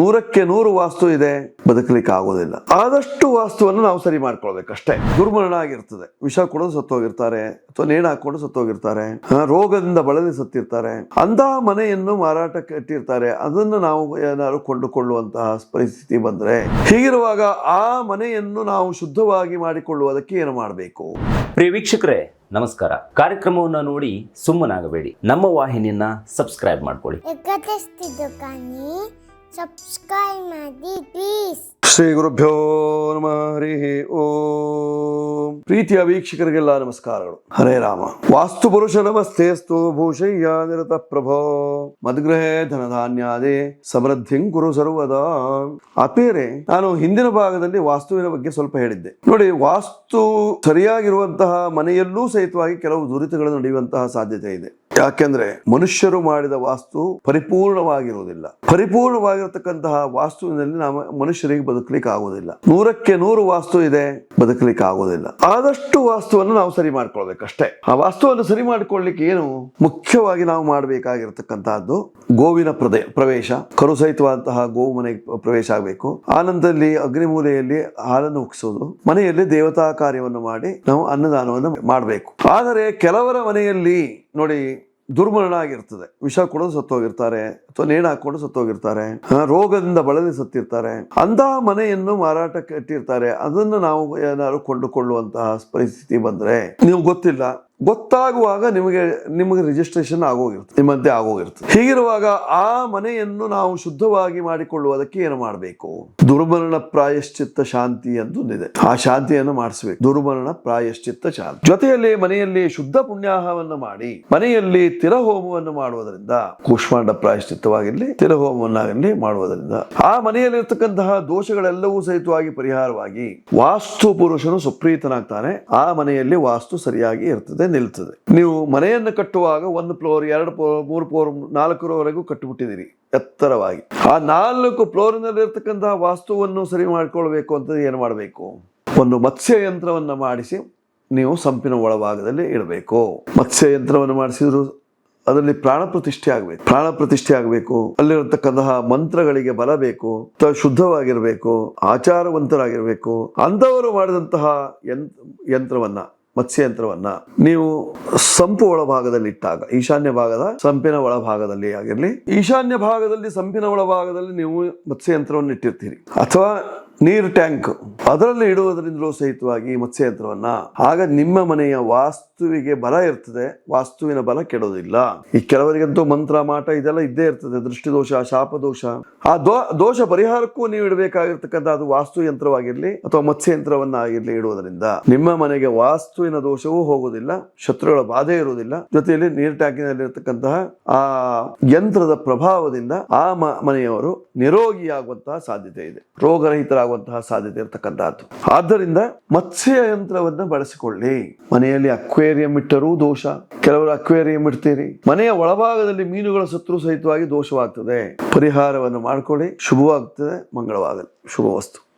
ನೂರಕ್ಕೆ ನೂರು ವಾಸ್ತು ಇದೆ ಬದುಕಲಿಕ್ಕೆ ಆಗೋದಿಲ್ಲ ಆದಷ್ಟು ವಾಸ್ತುವನ್ನು ನಾವು ಸರಿ ಮಾಡ್ಕೊಳ್ಬೇಕಷ್ಟೇ ದುರ್ಮರಣ ಆಗಿರ್ತದೆ ವಿಷ ಕೊಡೋದು ಸತ್ತೋಗಿರ್ತಾರೆ ಅಥವಾ ನೇಣ ಹಾಕೊಂಡು ಸತ್ತೋಗಿರ್ತಾರೆ ರೋಗದಿಂದ ಬಳಲಿ ಸತ್ತಿರ್ತಾರೆ. ಅಂತಹ ಮನೆಯನ್ನು ಮಾರಾಟಕ್ಕೆ ಇಟ್ಟಿರ್ತಾರೆ. ಅದನ್ನು ನಾವು ಏನಾದ್ರು ಕೊಂಡುಕೊಳ್ಳುವಂತಹ ಪರಿಸ್ಥಿತಿ ಬಂದ್ರೆ ಹೀಗಿರುವಾಗ ಆ ಮನೆಯನ್ನು ನಾವು ಶುದ್ಧವಾಗಿ ಮಾಡಿಕೊಳ್ಳುವುದಕ್ಕೆ ಏನು ಮಾಡಬೇಕು? ಪ್ರಿಯ ವೀಕ್ಷಕರೇ ನಮಸ್ಕಾರ. ಕಾರ್ಯಕ್ರಮವನ್ನು ನೋಡಿ ಸುಮ್ಮನಾಗಬೇಡಿ. ನಮ್ಮ ವಾಹಿನಿಯನ್ನ ಸಬ್ಸ್ಕ್ರೈಬ್ ಮಾಡ್ಕೊಳ್ಳಿ. ಸಬ್ಸ್ಕ್ರೈಬ್ ಮಾಡಿ ಪ್ಲೀಸ್ ಶ್ರೀ ಗುರುಭ್ಯೋ ನಮಃ ಓಂ. ಪ್ರೀತಿಯ ವೀಕ್ಷಕರಿಗೆಲ್ಲ ನಮಸ್ಕಾರಗಳು. ಹರೇ ರಾಮ. ವಾಸ್ತು ಪುರುಷ ನಮಸ್ತೇಸ್ತು ಭೂಷಯ್ಯ ನಿರತ ಪ್ರಭೋ. ಮದ್ಗೃಹೇ ಧನಧಾನ್ಯಾದೆ ಸಮೃದ್ಧಿಂ ಗುರು ಸರ್ವದಾ. ಆತ್ಮೀಯರೇ ನಾನು ಹಿಂದಿನ ಭಾಗದಲ್ಲಿ ವಾಸ್ತುವಿನ ಬಗ್ಗೆ ಸ್ವಲ್ಪ ಹೇಳಿದ್ದೆ. ನೋಡಿ, ವಾಸ್ತು ಸರಿಯಾಗಿರುವಂತಹ ಮನೆಯಲ್ಲೂ ಸಹಿತವಾಗಿ ಕೆಲವು ದುರಿತಗಳು ನಡೆಯುವಂತಹ ಸಾಧ್ಯತೆ ಇದೆ. ಯಾಕೆಂದ್ರೆ ಮನುಷ್ಯರು ಮಾಡಿದ ವಾಸ್ತು ಪರಿಪೂರ್ಣವಾಗಿರುವುದಿಲ್ಲ. ಪರಿಪೂರ್ಣವಾಗಿರತಕ್ಕಂತಹ ವಾಸ್ತುವಿನಲ್ಲಿ ನಾವು ಮನುಷ್ಯರಿಗೆ ಬದುಕಲಿಕ್ಕೆ ಆಗುವುದಿಲ್ಲ ನೂರಕ್ಕೆ ನೂರು ವಾಸ್ತು ಇದೆ ಬದುಕಲಿಕ್ಕೆ ಆಗುವುದಿಲ್ಲ ಆದಷ್ಟು ವಾಸ್ತುವನ್ನು ನಾವು ಸರಿ ಮಾಡ್ಕೊಳ್ಬೇಕಷ್ಟೇ. ಆ ವಾಸ್ತುವನ್ನು ಸರಿ ಮಾಡಿಕೊಳ್ಳಿಕ್ಕೆ ಏನು ಮುಖ್ಯವಾಗಿ ನಾವು ಮಾಡಬೇಕಾಗಿರತಕ್ಕಂತಹದ್ದು ಗೋವಿನ ಪ್ರದೇ, ಪ್ರವೇಶ. ಕರು ಸಹಿತವಾದಂತಹ ಗೋವು ಮನೆಗೆ ಪ್ರವೇಶ ಆಗಬೇಕು. ಆನಂದದಲ್ಲಿ ಅಗ್ನಿಮೂಲೆಯಲ್ಲಿ ಹಾಲನ್ನು ಉಕ್ಸೋದು ಮನೆಯಲ್ಲಿ ದೇವತಾ ಕಾರ್ಯವನ್ನು ಮಾಡಿ ನಾವು ಅನ್ನದಾನವನ್ನು ಮಾಡಬೇಕು. ಆದರೆ ಕೆಲವರ ಮನೆಯಲ್ಲಿ ನೋಡಿ ದುರ್ಮರಣ ಆಗಿರ್ತದೆ ವಿಷ ಕೊಡೋದು ಸತ್ತೋಗಿರ್ತಾರೆ, ಅಥವಾ ನೇಣ ಹಾಕೊಂಡು ಸತ್ತೋಗಿರ್ತಾರೆ ರೋಗದಿಂದ ಬಳಲಿ ಸತ್ತಿರ್ತಾರೆ. ಅಂತಹ ಮನೆಯನ್ನು ಮಾರಾಟ ಕಟ್ಟಿರ್ತಾರೆ ಅದನ್ನು ನಾವು ಏನಾದ್ರು ಕೊಂಡುಕೊಳ್ಳುವಂತಹ ಪರಿಸ್ಥಿತಿ ಬಂದ್ರೆ ನೀವು ಗೊತ್ತಿಲ್ಲ. ಗೊತ್ತಾಗುವಾಗ ನಿಮಗೆ ನಿಮಗೆ ರಿಜಿಸ್ಟ್ರೇಷನ್ ಆಗೋಗಿರ್ತದೆ ನಿಮ್ಮಂತೆ ಆಗೋಗಿರುತ್ತೆ. ಹೀಗಿರುವಾಗ ಆ ಮನೆಯನ್ನು ನಾವು ಶುದ್ಧವಾಗಿ ಮಾಡಿಕೊಳ್ಳುವುದಕ್ಕೆ ಏನು ಮಾಡಬೇಕು? ದುರ್ಮರಣ ಪ್ರಾಯಶ್ಚಿತ್ತ ಶಾಂತಿ ಅಂತ ಇದೆ ಆ ಶಾಂತಿಯನ್ನು ಮಾಡಿಸಬೇಕು. ದುರ್ಮರಣ ಪ್ರಾಯಶ್ಚಿತ್ತ ಶಾಂತಿ. ಜೊತೆಯಲ್ಲಿ ಮನೆಯಲ್ಲಿ ಶುದ್ಧ ಪುಣ್ಯಾಹವನ್ನು ಮಾಡಿ, ಮನೆಯಲ್ಲಿ ತಿರಹೋಮವನ್ನು ಮಾಡುವುದರಿಂದ, ಕೂಷ್ಮಾಂಡ ಪ್ರಾಯಶ್ಚಿತ್ತವಾಗಿರಲಿ ತಿರಹೋಮವನ್ನಾಗಲಿ ಮಾಡುವುದರಿಂದ, ಆ ಮನೆಯಲ್ಲಿರ್ತಕ್ಕಂತಹ ದೋಷಗಳೆಲ್ಲವೂ ಸಹಿತವಾಗಿ ಪರಿಹಾರವಾಗಿ ವಾಸ್ತು ಪುರುಷನು ಸುಪ್ರೀತನಾಗ್ತಾನೆ. ಆ ಮನೆಯಲ್ಲಿ ವಾಸ್ತು ಸರಿಯಾಗಿ ಇರ್ತದೆ. ನಿಲ್ತದೆ. ನೀವು ಮನೆಯನ್ನು ಕಟ್ಟುವಾಗ ಒಂದು ಫ್ಲೋರ್, ಎರಡು ಫ್ಲೋರ್ ಮೂರು ಫ್ಲೋರ್ ನಾಲ್ಕರವರೆಗೂ ಕಟ್ಟಿಬಿಟ್ಟಿದ್ದೀರಿ. ಎತ್ತರವಾಗಿ. ಆ ನಾಲ್ಕು ಫ್ಲೋರ್ನಲ್ಲಿ ಇರ್ತಕ್ಕಂತಹ ವಾಸ್ತುವನ್ನು ಸರಿ ಮಾಡಿಕೊಳ್ಬೇಕು ಅಂತ ಏನು ಮಾಡಬೇಕು? ಒಂದು ಮತ್ಸ್ಯ ಯಂತ್ರವನ್ನು ಮಾಡಿಸಿ ನೀವು ಸಂಪಿನ ಒಳಭಾಗದಲ್ಲಿ ಇಡಬೇಕು. ಮತ್ಸ್ಯ ಯಂತ್ರವನ್ನು ಮಾಡಿಸಿದ್ರು ಅದರಲ್ಲಿ ಪ್ರಾಣ ಪ್ರತಿಷ್ಠೆ ಆಗಬೇಕು. ಪ್ರಾಣ ಪ್ರತಿಷ್ಠೆ ಆಗಬೇಕು. ಅಲ್ಲಿರತಕ್ಕಂತಹ ಮಂತ್ರಗಳಿಗೆ ಬಲ ಬೇಕು. ಶುದ್ಧವಾಗಿರಬೇಕು. ಆಚಾರವಂತರಾಗಿರಬೇಕು. ಅಂಥವರು ಮಾಡಿದಂತಹ ಯಂತ್ರ ಯಂತ್ರವನ್ನ ಮತ್ಸ್ಯ ಯಂತ್ರವನ್ನ ನೀವು ಸಂಪು ಒಳಭಾಗದಲ್ಲಿಟ್ಟಾಗ ಈಶಾನ್ಯ ಭಾಗದ ಸಂಪಿನ ಒಳಭಾಗದಲ್ಲಿ ಆಗಿರಲಿ, ಈಶಾನ್ಯ ಭಾಗದಲ್ಲಿ ಸಂಪಿನ ಒಳಭಾಗದಲ್ಲಿ ನೀವು ಮತ್ಸ್ಯಯಂತ್ರವನ್ನು ಇಟ್ಟಿರ್ತೀರಿ. ಅಥವಾ ನೀರು ಟ್ಯಾಂಕ್. ಅದರಲ್ಲಿ ಇಡುವುದರಿಂದಲೂ ಸಹಿತವಾಗಿ ಮತ್ಸ್ಯ ಯಂತ್ರವನ್ನ ಆಗ ನಿಮ್ಮ ಮನೆಯ ವಾಸ್ತುವಿಗೆ ಬಲ ಇರ್ತದೆ, ವಾಸ್ತುವಿನ ಬಲ ಕೆಡೋದಿಲ್ಲ. ಈ ಕೆಲವರಿಗಂತೂ ಮಂತ್ರ, ಮಾಟ ಇದೆಲ್ಲ ಇದ್ದೇ ಇರ್ತದೆ, ದೃಷ್ಟಿದೋಷ, ಶಾಪದೋಷ. ಆ ದೋ, ದೋಷ ಪರಿಹಾರಕ್ಕೂ ನೀವು ಇಡಬೇಕಾಗಿರ್ತಕ್ಕಂಥ ಅದು ವಾಸ್ತು ಯಂತ್ರವಾಗಿರ್ಲಿ ಅಥವಾ ಮತ್ಸ್ಯ ಯಂತ್ರವನ್ನ ಆಗಿರ್ಲಿ ಇಡುವುದರಿಂದ, ನಿಮ್ಮ ಮನೆಗೆ ವಾಸ್ತುವಿನ ದೋಷವೂ ಹೋಗುವುದಿಲ್ಲ, ಶತ್ರುಗಳ ಬಾಧೆ ಇರುವುದಿಲ್ಲ. ಜೊತೆಯಲ್ಲಿ ನೀರು ಟ್ಯಾಂಕಿನಲ್ಲಿ ಇರತಕ್ಕಂತಹ ಆ ಯಂತ್ರದ ಪ್ರಭಾವದಿಂದ ಆ ಮನೆಯವರು ನಿರೋಗಿಯಾಗುವಂತಹ ಸಾಧ್ಯತೆ ಇದೆ. ರೋಗರಹಿತರಾಗುವಂತಹ ಸಾಧ್ಯತೆ ಇರತಕ್ಕಂತಹದ್ದು. ಆದ್ದರಿಂದ ಮತ್ಸ್ಯ ಯಂತ್ರವನ್ನ ಬಳಸಿಕೊಳ್ಳಿ. ಮನೆಯಲ್ಲಿ ಅಕ್ವೇರಿಯಂ ಇಟ್ಟರೂ ದೋಷ. ಕೆಲವರು ಅಕ್ವೇರಿಯಂ ಇಡ್ತೀರಿ. ಮನೆಯ ಒಳಭಾಗದಲ್ಲಿ ಮೀನುಗಳ ಸತ್ರು ಸಹಿತವಾಗಿ ದೋಷವಾಗ್ತದೆ. ಪರಿಹಾರವನ್ನು ಮಾಡಿಕೊಳ್ಳಿ. ಶುಭವಾಗ್ತದೆ. ಮಂಗಳವಾಗಲಿ. ಶುಭ ವಸ್ತು